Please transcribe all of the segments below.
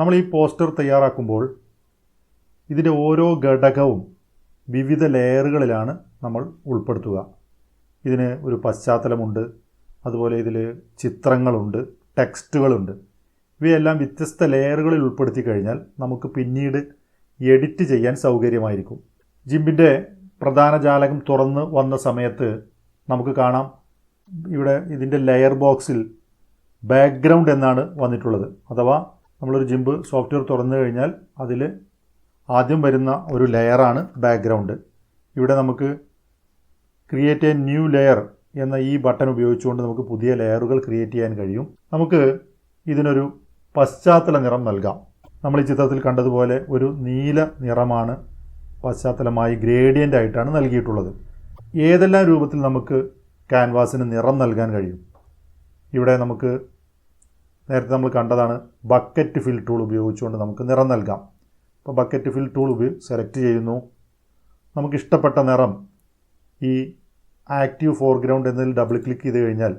നമ്മൾ ഈ പോസ്റ്റർ തയ്യാറാക്കുമ്പോൾ ഇതിന്റെ ഓരോ ഘടകവും വിവിധ ലെയറുകളിലാണ് നമ്മൾ ഉൾപ്പെടുത്തുക. ഇതിന് ഒരു പശ്ചാത്തലമുണ്ട് അതുപോലെ ഇതിൽ ചിത്രങ്ങളുണ്ട് ടെക്സ്റ്റുകളുണ്ട്. ഇവയെല്ലാം വ്യത്യസ്ത ലെയറുകളിൽ ഉൾപ്പെടുത്തി കഴിഞ്ഞാൽ നമുക്ക് പിന്നീട് എഡിറ്റ് ചെയ്യാൻ സൗകര്യമായിരിക്കും. ജിമ്പിന്റെ പ്രധാന ജാലകം തുറന്ന് വന്ന സമയത്ത് നമുക്ക് കാണാം ഇവിടെ ഇതിന്റെ ലെയർ ബോക്സിൽ ബാക്ക്ഗ്രൗണ്ട് എന്നാണ് വന്നിട്ടുള്ളത്. അഥവാ നമ്മളൊരു ജിമ്പ് സോഫ്റ്റ്വെയർ തുറന്നു കഴിഞ്ഞാൽ അതിൽ ആദ്യം വരുന്ന ഒരു ലെയറാണ് ബാക്ക്ഗ്രൗണ്ട് ഇവിടെ നമുക്ക് ക്രിയേറ്റ് എ ന്യൂ ലെയർ എന്ന ഈ ബട്ടൺ ഉപയോഗിച്ചുകൊണ്ട് നമുക്ക് പുതിയ ലെയറുകൾ ക്രിയേറ്റ് ചെയ്യാൻ കഴിയും. നമുക്ക് ഇതിനൊരു പശ്ചാത്തല നിറം നൽകാം. നമ്മൾ ഈ ചിത്രത്തിൽ കണ്ടതുപോലെ ഒരു നീല നിറമാണ് പശ്ചാത്തലമായി ഗ്രേഡിയന്റ് ആയിട്ടാണ് നൽകിയിട്ടുള്ളത്. ഏതെല്ലാം രൂപത്തിൽ നമുക്ക് ക്യാൻവാസിന് നിറം നൽകാൻ കഴിയും? ഇവിടെ നമുക്ക് നേരത്തെ നമ്മൾ കണ്ടതാണ് ബക്കറ്റ് ഫിൽ ടൂൾ ഉപയോഗിച്ചുകൊണ്ട് നമുക്ക് നിറം നൽകാം. അപ്പോൾ ബക്കറ്റ് ഫിൽ ടൂൾ ഉപയോഗിച്ച് സെലക്ട് ചെയ്യുന്നു. നമുക്ക് ഇഷ്ടപ്പെട്ട നിറം ഈ ആക്റ്റീവ് ഫോർഗ്രൗണ്ട് എന്നതിൽ ഡബിൾ ക്ലിക്ക് ചെയ്ത് കഴിഞ്ഞാൽ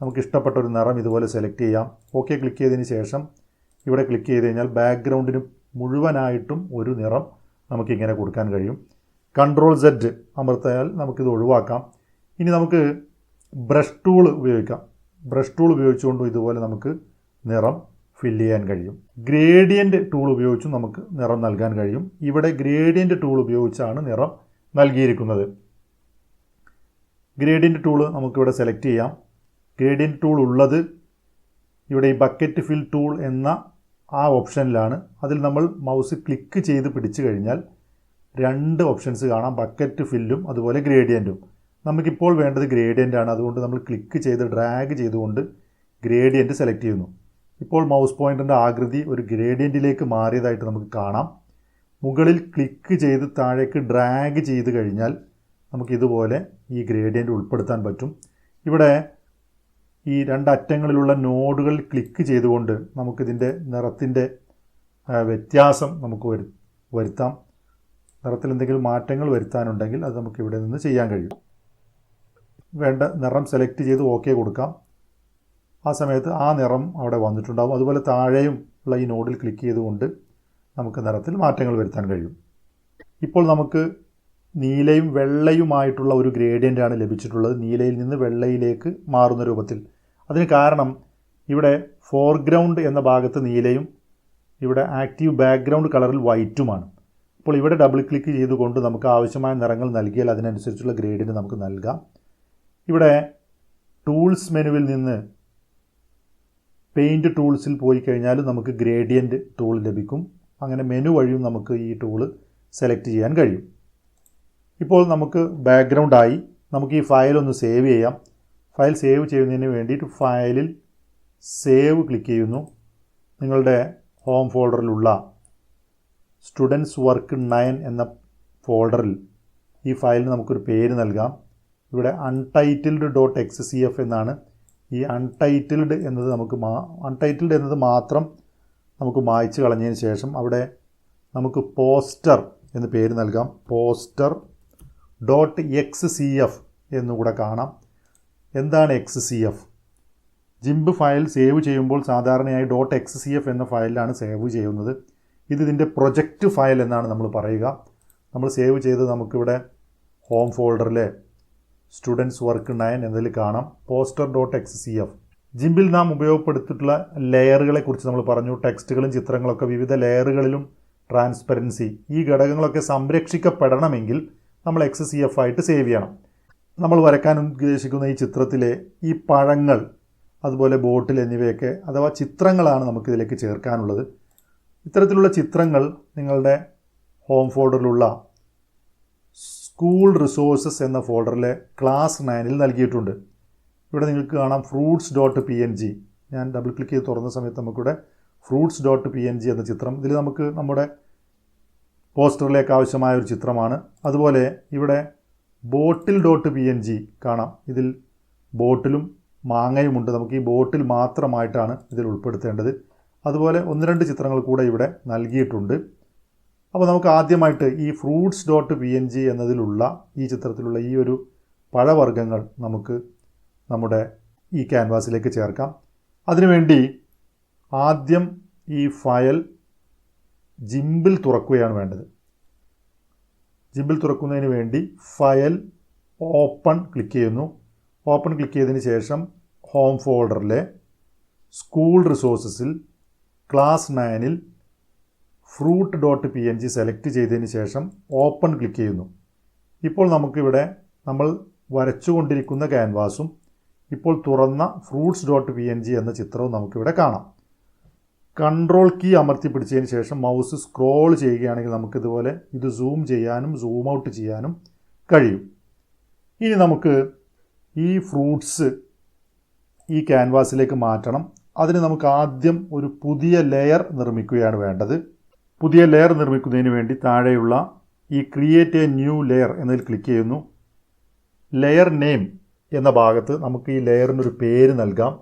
നമുക്ക് ഇഷ്ടപ്പെട്ട ഒരു നിറം ഇതുപോലെ സെലക്ട് ചെയ്യാം. ഓക്കെ ക്ലിക്ക് ചെയ്തതിന് ശേഷം ഇവിടെ ക്ലിക്ക് ചെയ്ത് കഴിഞ്ഞാൽ ബാക്ക്ഗ്രൗണ്ടിന് മുഴുവനായിട്ടും ഒരു നിറം നമുക്കിങ്ങനെ കൊടുക്കാൻ കഴിയും. കൺട്രോൾ സെറ്റ് അമർത്തിയാൽ നമുക്കിത് ഒഴിവാക്കാം. ഇനി നമുക്ക് ബ്രഷ് ടൂൾ ഉപയോഗിക്കാം. ബ്രഷ് ടൂൾ ഉപയോഗിച്ചുകൊണ്ടും ഇതുപോലെ നമുക്ക് നിറം ഫില്ല് ചെയ്യാൻ കഴിയും. ഗ്രേഡിയന്റ് ടൂൾ ഉപയോഗിച്ചും നമുക്ക് നിറം നൽകാൻ കഴിയും. ഇവിടെ ഗ്രേഡിയന്റ് ടൂൾ ഉപയോഗിച്ചാണ് നിറം നൽകിയിരിക്കുന്നത്. ഗ്രേഡിയന്റ് ടൂൾ നമുക്കിവിടെ സെലക്ട് ചെയ്യാം. ഗ്രേഡിയന്റ് ടൂൾ ഉള്ളത് ഇവിടെ ഈ ബക്കറ്റ് ഫിൽ ടൂൾ എന്ന ആ ഓപ്ഷനിലാണ് അതിൽ നമ്മൾ മൗസ് ക്ലിക്ക് ചെയ്ത് പിടിച്ചു കഴിഞ്ഞാൽ രണ്ട് ഓപ്ഷൻസ് കാണാം. ബക്കറ്റ് ഫില്ലും അതുപോലെ ഗ്രേഡിയന്റും നമുക്കിപ്പോൾ വേണ്ടത് ഗ്രേഡിയന്റ് ആണ്. അതുകൊണ്ട് നമ്മൾ ക്ലിക്ക് ചെയ്ത് ഡ്രാഗ് ചെയ്തുകൊണ്ട് ഗ്രേഡിയന്റ് സെലക്ട് ചെയ്യുന്നു. ഇപ്പോൾ മൗസ് പോയിന്റിന്റെ ആകൃതി ഒരു ഗ്രേഡിയന്റിലേക്ക് മാറിയതായിട്ട് നമുക്ക് കാണാം. മുകളിൽ ക്ലിക്ക് ചെയ്ത് താഴേക്ക് ഡ്രാഗ് ചെയ്ത് കഴിഞ്ഞാൽ നമുക്കിതുപോലെ ഈ ഗ്രേഡിയന്റ് ഉൾപ്പെടുത്താൻ പറ്റും. ഇവിടെ ഈ രണ്ടറ്റങ്ങളിലുള്ള നോഡുകൾ ക്ലിക്ക് ചെയ്തുകൊണ്ട് നമുക്കിതിന്റെ നിറത്തിന്റെ വ്യത്യാസം നമുക്ക് വരു വരുത്താം. നിറത്തിൽ എന്തെങ്കിലും മാറ്റങ്ങൾ വരുത്താനുണ്ടെങ്കിൽ അത് നമുക്ക് ഇവിടെ നിന്ന് ചെയ്യാൻ കഴിയും. വേണ്ട നിറം സെലക്ട് ചെയ്ത് ഓക്കെ കൊടുക്കാം. ആ സമയത്ത് ആ നിറം അവിടെ വന്നിട്ടുണ്ടാകും അതുപോലെ താഴെയും ഉള്ള ഈ നോഡിൽ ക്ലിക്ക് ചെയ്തുകൊണ്ട് നമുക്ക് നിറത്തിൽ മാറ്റങ്ങൾ വരുത്താൻ കഴിയും. ഇപ്പോൾ നമുക്ക് നീലയും വെള്ളയുമായിട്ടുള്ള ഒരു ഗ്രേഡിയന്റാണ് ലഭിച്ചിട്ടുള്ളത്. നീലയിൽ നിന്ന് വെള്ളയിലേക്ക് മാറുന്ന രൂപത്തിൽ. അതിന് കാരണം ഇവിടെ ഫോർഗ്രൗണ്ട് എന്ന ഭാഗത്ത് നീലയും ഇവിടെ ആക്റ്റീവ് ബാക്ക്ഗ്രൗണ്ട് കളറിൽ വൈറ്റുമാണ് അപ്പോൾ ഇവിടെ ഡബിൾ ക്ലിക്ക് ചെയ്തുകൊണ്ട് നമുക്ക് ആവശ്യമായ നിറങ്ങൾ നൽകിയാൽ അതിനനുസരിച്ചുള്ള ഗ്രേഡിന് നമുക്ക് നൽകാം. ഇവിടെ ടൂൾസ് മെനുവിൽ നിന്ന് പെയിന്റ് ടൂൾസിൽ പോയി കഴിഞ്ഞാൽ നമുക്ക് ഗ്രേഡിയന്റ് ടൂൾ ലഭിക്കും. അങ്ങനെ മെനു വഴിയും നമുക്ക് ഈ ടൂൾ സെലക്ട് ചെയ്യാൻ കഴിയും. ഇപ്പോൾ നമുക്ക് ബാക്ക്ഗ്രൗണ്ടായി നമുക്ക് ഈ ഫയൽ ഒന്ന് സേവ് ചെയ്യാം. ഫയൽ സേവ് ചെയ്യുന്നതിന് വേണ്ടിയിട്ട് ഫയലിൽ സേവ് ക്ലിക്ക് ചെയ്യുന്നു. നിങ്ങളുടെ ഹോം ഫോൾഡറിലുള്ള സ്റ്റുഡൻസ് വർക്ക് നയൻ എന്ന ഫോൾഡറിൽ ഈ ഫയലിന് നമുക്കൊരു പേര് നൽകാം. ഇവിടെ untitled dot X C F എന്നാണ് ഈ അൺടൈറ്റിൽഡ് എന്നത് നമുക്ക് മാ അൺടൈറ്റിൽഡ് എന്നത് മാത്രം നമുക്ക് മായ്ച്ചു കളഞ്ഞതിന് ശേഷം അവിടെ നമുക്ക് പോസ്റ്റർ എന്ന് പേര് നൽകാം. Poster dot X C F എന്നുകൂടെ കാണാം. എന്താണ് X C F GIMP file save ചെയ്യുമ്പോൾ സാധാരണയായി ഡോട്ട് എക്സ് സി എഫ് എന്ന ഫയലിലാണ് സേവ് ചെയ്യുന്നത്. ഇത് ഇതിന്റെ പ്രൊജക്റ്റ് ഫയൽ എന്നാണ് നമ്മൾ പറയുക. നമ്മൾ സേവ് ചെയ്ത് നമുക്കിവിടെ ഹോം ഫോൾഡറിലെ സ്റ്റുഡൻസ് വർക്ക് നയൻ എന്നതിൽ കാണാം. Poster dot X C F ജിംബിൽ നാം ഉപയോഗപ്പെടുത്തിയിട്ടുള്ള ലെയറുകളെ കുറിച്ച് നമ്മൾ പറഞ്ഞു. ടെക്സ്റ്റുകളും ചിത്രങ്ങളൊക്കെ വിവിധ ലെയറുകളിലും ട്രാൻസ്പെറൻസി ഈ ഘടകങ്ങളൊക്കെ സംരക്ഷിക്കപ്പെടണമെങ്കിൽ നമ്മൾ എക്സ് സി എഫ് ആയിട്ട് സേവ് ചെയ്യണം. നമ്മൾ വരയ്ക്കാൻ ഉദ്ദേശിക്കുന്ന ഈ ചിത്രത്തിലെ ഈ പഴങ്ങൾ അതുപോലെ ബോട്ടിൽ എന്നിവയൊക്കെ അഥവാ ചിത്രങ്ങളാണ് നമുക്കിതിലേക്ക് ചേർക്കാനുള്ളത്. ഇത്തരത്തിലുള്ള ചിത്രങ്ങൾ നിങ്ങളുടെ ഹോം ഫോൾഡറിലുള്ള സ്കൂൾ റിസോഴ്സസ് എന്ന ഫോൾഡറിലെ ക്ലാസ് നയനിൽ നൽകിയിട്ടുണ്ട്. ഇവിടെ നിങ്ങൾക്ക് കാണാം fruits dot P N G ഞാൻ ഡബിൾ ക്ലിക്ക് ചെയ്ത് തുറന്ന സമയത്ത് നമുക്കിവിടെ fruits dot P N G എന്ന ചിത്രം ഇതിൽ നമുക്ക് നമ്മുടെ പോസ്റ്ററിലേക്ക് ആവശ്യമായ ഒരു ചിത്രമാണ്. അതുപോലെ ഇവിടെ bottle dot P N G കാണാം ഇതിൽ ബോട്ടിലും മാങ്ങയുമുണ്ട് നമുക്ക് ഈ ബോട്ടിൽ മാത്രമായിട്ടാണ് ഇതിൽ ഉൾപ്പെടുത്തേണ്ടത്. അതുപോലെ ഒന്ന് രണ്ട് ചിത്രങ്ങൾ കൂടെ ഇവിടെ നൽകിയിട്ടുണ്ട്. അപ്പോൾ നമുക്ക് ആദ്യമായിട്ട് ഈ fruits dot P N G എന്നതിലുള്ള ഈ ചിത്രത്തിലുള്ള ഈ ഒരു പഴവർഗങ്ങൾ നമുക്ക് നമ്മുടെ ഈ ക്യാൻവാസിലേക്ക് ചേർക്കാം. അതിനുവേണ്ടി ആദ്യം ഈ ഫയൽ ജിമ്പിൽ തുറക്കുകയാണ് വേണ്ടത്. ജിമ്പിൽ തുറക്കുന്നതിന് വേണ്ടി ഫയൽ ഓപ്പൺ ക്ലിക്ക് ചെയ്യുന്നു. ഓപ്പൺ ക്ലിക്ക് ചെയ്തതിന് ശേഷം ഹോം ഫോൾഡറിലെ സ്കൂൾ റിസോഴ്സസിൽ class നയനിൽ fruit dot P N G select ചെയ്തതിന് ശേഷം ഓപ്പൺ ക്ലിക്ക് ചെയ്യുന്നു. ഇപ്പോൾ നമുക്കിവിടെ നമ്മൾ വരച്ചുകൊണ്ടിരിക്കുന്ന ക്യാൻവാസും ഇപ്പോൾ തുറന്ന fruits dot P N G എന്ന ചിത്രവും നമുക്കിവിടെ കാണാം. കൺട്രോൾ കീ അമർത്തി പിടിച്ചതിന് ശേഷം മൗസ് സ്ക്രോൾ ചെയ്യുകയാണെങ്കിൽ നമുക്കിതുപോലെ ഇത് സൂം ചെയ്യാനും സൂം ഔട്ട് ചെയ്യാനും കഴിയും. ഇനി നമുക്ക് ഈ ഫ്രൂട്ട്സ് ഈ ക്യാൻവാസിലേക്ക് മാറ്റണം. അതിന് നമുക്ക് ആദ്യം ഒരു പുതിയ ലെയർ നിർമ്മിക്കുകയാണ് വേണ്ടത്. പുതിയ ലെയർ നിർമ്മിക്കുന്നതിന് വേണ്ടി താഴെയുള്ള ഈ ക്രിയേറ്റ് എ ന്യൂ ലെയർ എന്നതിൽ ക്ലിക്ക് ചെയ്യുന്നു. ലെയർ നെയിം എന്ന ഭാഗത്ത് നമുക്ക് ഈ ലെയറിനൊരു പേര് നൽകാം.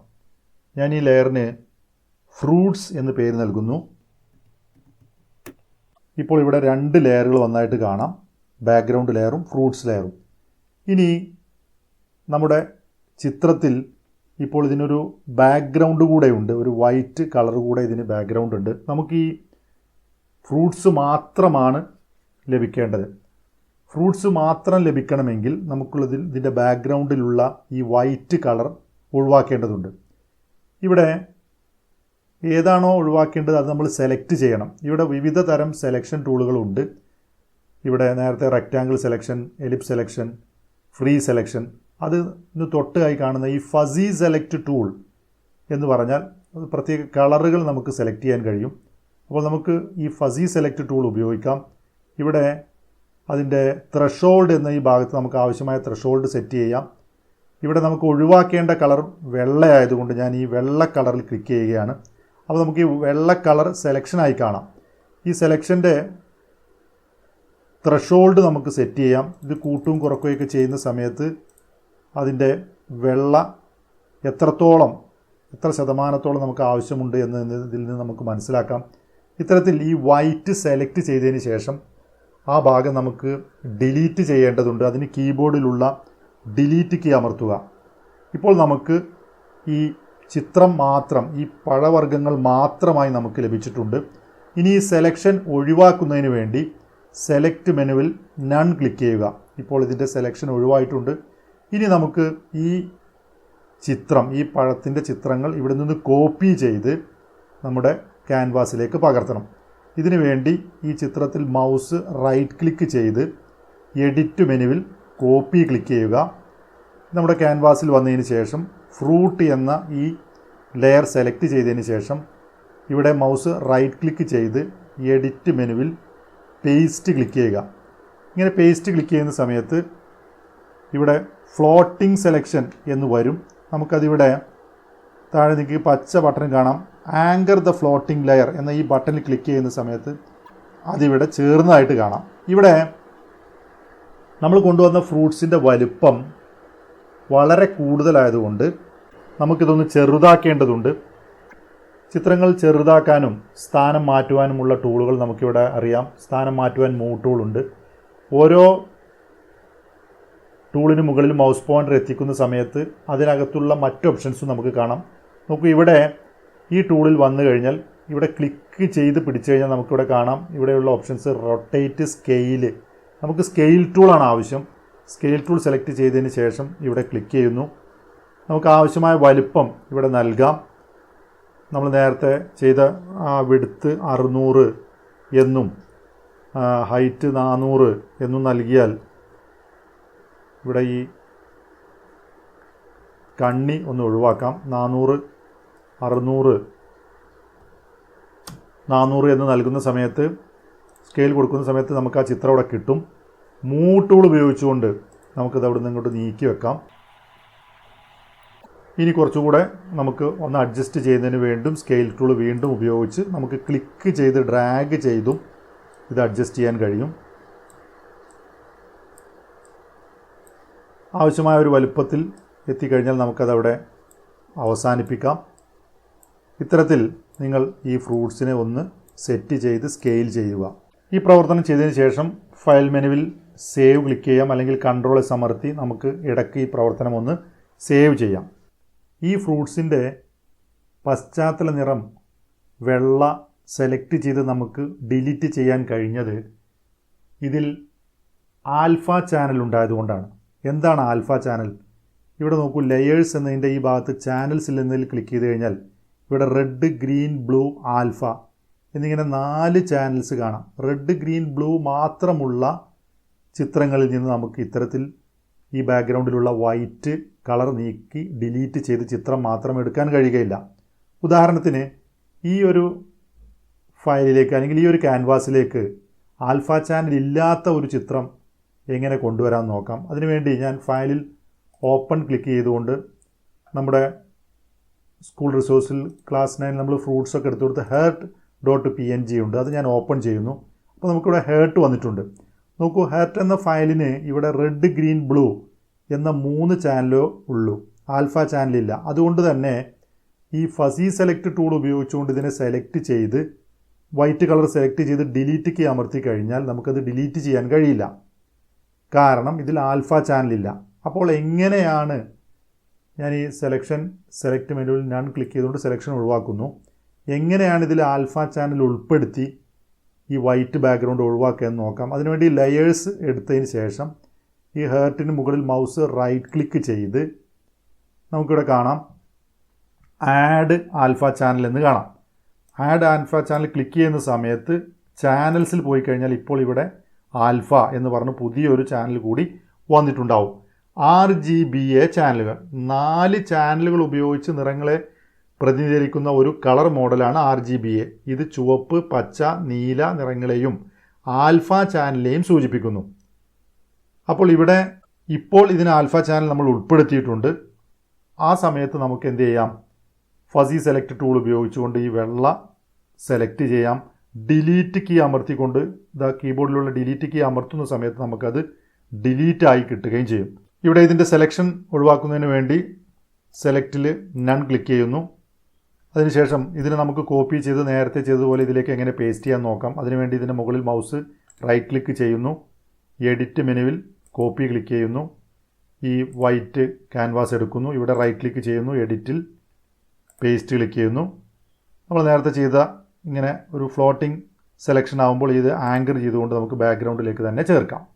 ഞാൻ ഈ ലെയറിന് ഫ്രൂട്ട്സ് എന്ന് പേര് നൽകുന്നു. ഇപ്പോൾ ഇവിടെ രണ്ട് ലെയറുകൾ വന്നായിട്ട് കാണാം. ബാക്ക്ഗ്രൗണ്ട് ലെയറും ഫ്രൂട്ട്സ് ലെയറും ഇനി നമ്മുടെ ചിത്രത്തിൽ ഇപ്പോൾ ഇതിനൊരു ബാക്ക്ഗ്രൗണ്ട് കൂടെ ഉണ്ട്. ഒരു വൈറ്റ് കളർ കൂടെ ഇതിന് ബാക്ക്ഗ്രൗണ്ട് ഉണ്ട്. നമുക്ക് ഈ ഫ്രൂട്ട്സ് മാത്രമാണ് ലഭിക്കേണ്ടത്. ഫ്രൂട്ട്സ് മാത്രം ലഭിക്കണമെങ്കിൽ നമുക്കുള്ളതിൽ ഇതിന്റെ ബാക്ക്ഗ്രൗണ്ടിലുള്ള ഈ വൈറ്റ് കളർ ഒഴിവാക്കേണ്ടതുണ്ട്. ഇവിടെ ഏതാണോ ഒഴിവാക്കേണ്ടത് അത് നമ്മൾ സെലക്ട് ചെയ്യണം. ഇവിടെ വിവിധ തരം സെലക്ഷൻ ടൂളുകളുണ്ട് ഇവിടെ നേരത്തെ rectangle selection ellipse selection free selection. അതിന് തൊട്ടായി കാണുന്ന ഈ ഫസി സെലക്ട് ടൂൾ എന്ന് പറഞ്ഞാൽ അത് പ്രത്യേക കളറുകൾ നമുക്ക് സെലക്ട് ചെയ്യാൻ കഴിയും. അപ്പോൾ നമുക്ക് ഈ ഫസി സെലക്ട് ടൂൾ ഉപയോഗിക്കാം. ഇവിടെ അതിന്റെ ത്രഷോൾഡ് എന്ന ഈ ഭാഗത്ത് നമുക്ക് ആവശ്യമായ ത്രഷോൾഡ് സെറ്റ് ചെയ്യാം. ഇവിടെ നമുക്ക് ഒഴിവാക്കേണ്ട കളർ വെള്ളയായതുകൊണ്ട് ഞാൻ ഈ വെള്ള കളറിൽ ക്ലിക്ക് ചെയ്യുകയാണ്. അപ്പോൾ നമുക്ക് ഈ വെള്ള കളർ സെലക്ഷനായി കാണാം. ഈ സെലക്ഷന്റെ ത്രഷോൾഡ് നമുക്ക് സെറ്റ് ചെയ്യാം. ഇത് കൂട്ടും കുറക്കുകയൊക്കെ ചെയ്യുന്ന സമയത്ത് അതിന്റെ വെള്ള എത്രത്തോളം എത്ര ശതമാനത്തോളം നമുക്ക് ആവശ്യമുണ്ട് എന്ന് ഇതിൽ നിന്ന് നമുക്ക് മനസ്സിലാക്കാം. ഇത്തരത്തിൽ ഈ വൈറ്റ് സെലക്ട് ചെയ്തതിന് ശേഷം ആ ഭാഗം നമുക്ക് ഡിലീറ്റ് ചെയ്യേണ്ടതുണ്ട്. അതിന് കീബോർഡിലുള്ള ഡിലീറ്റ് കീ അമർത്തുക. ഇപ്പോൾ നമുക്ക് ഈ ചിത്രം മാത്രം ഈ പഴവർഗങ്ങൾ മാത്രമായി നമുക്ക് ലഭിച്ചിട്ടുണ്ട്. ഇനി ഈ സെലക്ഷൻ ഒഴിവാക്കുന്നതിന് വേണ്ടി സെലക്ട് മെനുവിൽ നൺ ക്ലിക്ക് ചെയ്യുക. ഇപ്പോൾ ഇതിന്റെ സെലക്ഷൻ ഒഴിവായിട്ടുണ്ട്. ഇനി നമുക്ക് ഈ ചിത്രം ഈ പഴത്തിന്റെ ചിത്രങ്ങൾ ഇവിടെ നിന്ന് കോപ്പി ചെയ്ത് നമ്മുടെ ക്യാൻവാസിലേക്ക് പകർത്തണം. ഇതിനു വേണ്ടി ഈ ചിത്രത്തിൽ മൗസ് റൈറ്റ് ക്ലിക്ക് ചെയ്ത് എഡിറ്റ് മെനുവിൽ കോപ്പി ക്ലിക്ക് ചെയ്യുക. നമ്മുടെ ക്യാൻവാസിൽ വന്നതിന് ശേഷം ഫ്രൂട്ട് എന്ന ഈ ലെയർ സെലക്ട് ചെയ്തതിന് ശേഷം ഇവിടെ മൗസ് റൈറ്റ് ക്ലിക്ക് ചെയ്ത് എഡിറ്റ് മെനുവിൽ പേസ്റ്റ് ക്ലിക്ക് ചെയ്യുക. ഇങ്ങനെ പേസ്റ്റ് ക്ലിക്ക് ചെയ്യുന്ന സമയത്ത് ഇവിടെ ഫ്ലോട്ടിംഗ് സെലക്ഷൻ എന്ന് വരും. നമുക്കതിവിടെ താഴെ നിങ്ങൾക്ക് പച്ച ബട്ടൺ കാണാം. ആങ്കർ ദ ഫ്ലോട്ടിംഗ് ലെയർ എന്ന ഈ ബട്ടണിൽ ക്ലിക്ക് ചെയ്യുന്ന സമയത്ത് അതിവിടെ ചേർന്നതായിട്ട് കാണാം. ഇവിടെ നമ്മൾ കൊണ്ടുവന്ന ഫ്രൂട്ട്സിന്റെ വലുപ്പം വളരെ കൂടുതലായതുകൊണ്ട് നമുക്കിതൊന്ന് ചെറുതാക്കേണ്ടതുണ്ട്. ചിത്രങ്ങൾ ചെറുതാക്കാനും സ്ഥാനം മാറ്റുവാനുമുള്ള ടൂളുകൾ നമുക്കിവിടെ അറിയാം. സ്ഥാനം മാറ്റുവാൻ മൂ ടൂളുണ്ട് ഓരോ ടൂളിന് മുകളിൽ മൗസ് പോയിന്റർ എത്തിക്കുന്ന സമയത്ത് അതിനകത്തുള്ള മറ്റ് ഓപ്ഷൻസും നമുക്ക് കാണാം. നോക്കൂ ഇവിടെ ഈ ടൂളിൽ വന്നു കഴിഞ്ഞാൽ ഇവിടെ ക്ലിക്ക് ചെയ്ത് പിടിച്ചു കഴിഞ്ഞാൽ നമുക്കിവിടെ കാണാം. ഇവിടെയുള്ള ഓപ്ഷൻസ് റൊട്ടേറ്റ് സ്കെയിൽ നമുക്ക് സ്കെയിൽ ടൂളാണ് ആവശ്യം. സ്കെയിൽ ടൂൾ സെലക്ട് ചെയ്തതിന് ശേഷം ഇവിടെ ക്ലിക്ക് ചെയ്യുന്നു. നമുക്ക് ആവശ്യമായ വലിപ്പം ഇവിടെ നൽകാം. നമ്മൾ നേരത്തെ ചെയ്ത ആ വിടുത്ത് അറുന്നൂറ് എന്നും ഹൈറ്റ് നാനൂറ് എന്നും നൽകിയാൽ ഇവിടെ ഈ കണ്ണി ഒന്ന് ഒഴിവാക്കാം. നാനൂറ് അറുന്നൂറ്. നാനൂറ് എന്ന് നൽകുന്ന സമയത്ത് സ്കെയിൽ കൊടുക്കുന്ന സമയത്ത് നമുക്ക് ആ ചിത്രം അവിടെ കിട്ടും. മൂട്ടുകൾ ഉപയോഗിച്ചുകൊണ്ട് നമുക്കിത് അവിടെ നിന്ന് ഇങ്ങോട്ട് നീക്കി വെക്കാം. ഇനി കുറച്ചുകൂടെ നമുക്ക് ഒന്ന് അഡ്ജസ്റ്റ് ചെയ്യുന്നതിന് വേണ്ടും സ്കെയിൽ ടൂൾ വീണ്ടും ഉപയോഗിച്ച് നമുക്ക് ക്ലിക്ക് ചെയ്ത് ഡ്രാഗ് ചെയ്തും ഇത് അഡ്ജസ്റ്റ് ചെയ്യാൻ കഴിയും. ആവശ്യമായ ഒരു വലുപ്പത്തിൽ എത്തിക്കഴിഞ്ഞാൽ നമുക്കതവിടെ അവസാനിപ്പിക്കാം. ഇത്തരത്തിൽ നിങ്ങൾ ഈ ഫ്രൂട്ട്സിനെ ഒന്ന് സെറ്റ് ചെയ്ത് സ്കെയിൽ ചെയ്യുക. ഈ പ്രവർത്തനം ചെയ്തതിന് ശേഷം ഫയൽ മെനുവിൽ സേവ് ക്ലിക്ക് ചെയ്യാം അല്ലെങ്കിൽ കൺട്രോൾ സമർത്തി നമുക്ക് ഇടയ്ക്ക് ഈ പ്രവർത്തനം ഒന്ന് സേവ് ചെയ്യാം. ഈ ഫ്രൂട്ട്സിന്റെ പശ്ചാത്തല നിറം വെള്ള സെലക്ട് ചെയ്ത് നമുക്ക് ഡിലീറ്റ് ചെയ്യാൻ കഴിഞ്ഞത് ഇതിൽ ആൽഫ ചാനൽ ഉണ്ടായതുകൊണ്ടാണ് എന്താണ് ആൽഫ ചാനൽ? ഇവിടെ നോക്കൂ ലെയേഴ്സ് എന്നതിന്റെ ഈ ഭാഗത്ത് ചാനൽസിൽ എന്നതിൽ ക്ലിക്ക് ചെയ്ത് കഴിഞ്ഞാൽ ഇവിടെ റെഡ് ഗ്രീൻ ബ്ലൂ ആൽഫ എന്നിങ്ങനെ നാല് ചാനൽസ് കാണാം. റെഡ് ഗ്രീൻ ബ്ലൂ മാത്രമുള്ള ചിത്രങ്ങളിൽ നിന്ന് നമുക്ക് ഇത്തരത്തിൽ ഈ ബാക്ക്ഗ്രൗണ്ടിലുള്ള വൈറ്റ് കളർ നീക്കി ഡിലീറ്റ് ചെയ്ത് ചിത്രം മാത്രം എടുക്കാൻ കഴിയുകയില്ല. ഉദാഹരണത്തിന് ഈ ഒരു ഫയലിലേക്ക് അല്ലെങ്കിൽ ഈ ഒരു ക്യാൻവാസിലേക്ക് ആൽഫ ചാനൽ ഇല്ലാത്ത ഒരു ചിത്രം എങ്ങനെ കൊണ്ടുവരാൻ നോക്കാം? അതിനുവേണ്ടി ഞാൻ ഫയലിൽ ഓപ്പൺ ക്ലിക്ക് ചെയ്തുകൊണ്ട് നമ്മുടെ സ്കൂൾ റിസോഴ്സിൽ ക്ലാസ് നയൻ നമ്മൾ ഫ്രൂട്ട്സ് ഒക്കെ എടുത്തു കൊടുത്ത് heart dot P N G ഉണ്ട്. അത് ഞാൻ ഓപ്പൺ ചെയ്യുന്നു. അപ്പോൾ നമുക്കിവിടെ ഹേർട്ട് വന്നിട്ടുണ്ട്. നോക്കൂ ഹേർട്ട് എന്ന ഫയലിന് ഇവിടെ റെഡ് ഗ്രീൻ ബ്ലൂ എന്ന മൂന്ന് ചാനലോ ഉള്ളൂ. ആൽഫ ചാനലില്ല. അതുകൊണ്ട് തന്നെ ഈ ഫസി സെലക്ട് ടൂൾ ഉപയോഗിച്ചുകൊണ്ട് ഇതിനെ സെലക്ട് ചെയ്ത് വൈറ്റ് കളർ സെലക്ട് ചെയ്ത് ഡിലീറ്റ് കീ അമർത്തി കഴിഞ്ഞാൽ നമുക്കത് ഡിലീറ്റ് ചെയ്യാൻ കഴിയില്ല. കാരണം ഇതിൽ ആൽഫ ചാനലില്ല. അപ്പോൾ എങ്ങനെയാണ് ഞാൻ ഈ സെലക്ഷൻ സെലക്ട് മെനുവിൽ നൺ ക്ലിക്ക് ചെയ്തുകൊണ്ട് സെലക്ഷൻ ഒഴിവാക്കുന്നു. എങ്ങനെയാണ് ഇതിൽ ആൽഫ ചാനൽ ഉൾപ്പെടുത്തി ഈ വൈറ്റ് ബാക്ക്ഗ്രൗണ്ട് ഒഴിവാക്കുക എന്ന് നോക്കാം. അതിനുവേണ്ടി ലെയേഴ്സ് എടുത്തതിന് ശേഷം ഈ ഹേർട്ടിന് മുകളിൽ മൗസ് റൈറ്റ് ക്ലിക്ക് ചെയ്ത് നമുക്കിവിടെ കാണാം. ആഡ് ആൽഫ ചാനൽ എന്ന് കാണാം. ആഡ് ആൽഫ ചാനൽ ക്ലിക്ക് ചെയ്യുന്ന സമയത്ത് ചാനൽസിൽ പോയി കഴിഞ്ഞാൽ ഇപ്പോൾ ഇവിടെ ആൽഫ എന്ന് പറഞ്ഞ് പുതിയൊരു ചാനൽ കൂടി വന്നിട്ടുണ്ടാവും. ആർ ജി ബി എ ചാനലുകൾ. നാല് ചാനലുകൾ ഉപയോഗിച്ച് നിറങ്ങളെ പ്രതിനിധീകരിക്കുന്ന ഒരു കളർ മോഡലാണ് ആർ ജി ബി എ. ഇത് ചുവപ്പ് പച്ച നീല നിറങ്ങളെയും ആൽഫ ചാനലിനെയും സൂചിപ്പിക്കുന്നു. അപ്പോൾ ഇവിടെ ഇപ്പോൾ ഇതിന് ആൽഫ ചാനൽ നമ്മൾ ഉൾപ്പെടുത്തിയിട്ടുണ്ട്. ആ സമയത്ത് നമുക്ക് എന്ത് ചെയ്യാം? ഫസി സെലക്ട് ടൂൾ ഉപയോഗിച്ചുകൊണ്ട് ഈ വെള്ള സെലക്ട് ചെയ്യാം. ഡിലീറ്റ് കീ അമർത്തിക്കൊണ്ട് ഇതാ കീബോർഡിലുള്ള ഡിലീറ്റ് കീ അമർത്തുന്ന സമയത്ത് നമുക്കത് ഡിലീറ്റ് ആയി കിട്ടുകയും ചെയ്യും. ഇവിടെ ഇതിന്റെ സെലക്ഷൻ ഒഴിവാക്കുന്നതിന് വേണ്ടി സെലക്റ്റിൽ നൺ ക്ലിക്ക് ചെയ്യുന്നു. അതിനുശേഷം ഇതിനെ നമുക്ക് കോപ്പി ചെയ്ത് നേരത്തെ ചെയ്തതുപോലെ ഇതിലേക്ക് എങ്ങനെ പേസ്റ്റ് ചെയ്യാൻ നോക്കാം. അതിനുവേണ്ടി ഇതിന്റെ മുകളിൽ മൗസ് റൈറ്റ് ക്ലിക്ക് ചെയ്യുന്നു. എഡിറ്റ് മെനുവിൽ കോപ്പി ക്ലിക്ക് ചെയ്യുന്നു. ഈ വൈറ്റ് ക്യാൻവാസ് എടുക്കുന്നു. ഇവിടെ റൈറ്റ് ക്ലിക്ക് ചെയ്യുന്നു. എഡിറ്റിൽ പേസ്റ്റ് ക്ലിക്ക് ചെയ്യുന്നു. നമ്മൾ നേരത്തെ ചെയ്ത ഇങ്ങനെ ഒരു ഫ്ലോട്ടിംഗ് സെലക്ഷൻ ആകുമ്പോൾ ഇത് ആങ്കർ ചെയ്തുകൊണ്ട് നമുക്ക് ബാക്ക്ഗ്രൗണ്ടിലേക്ക് തന്നെ ചേർക്കാം.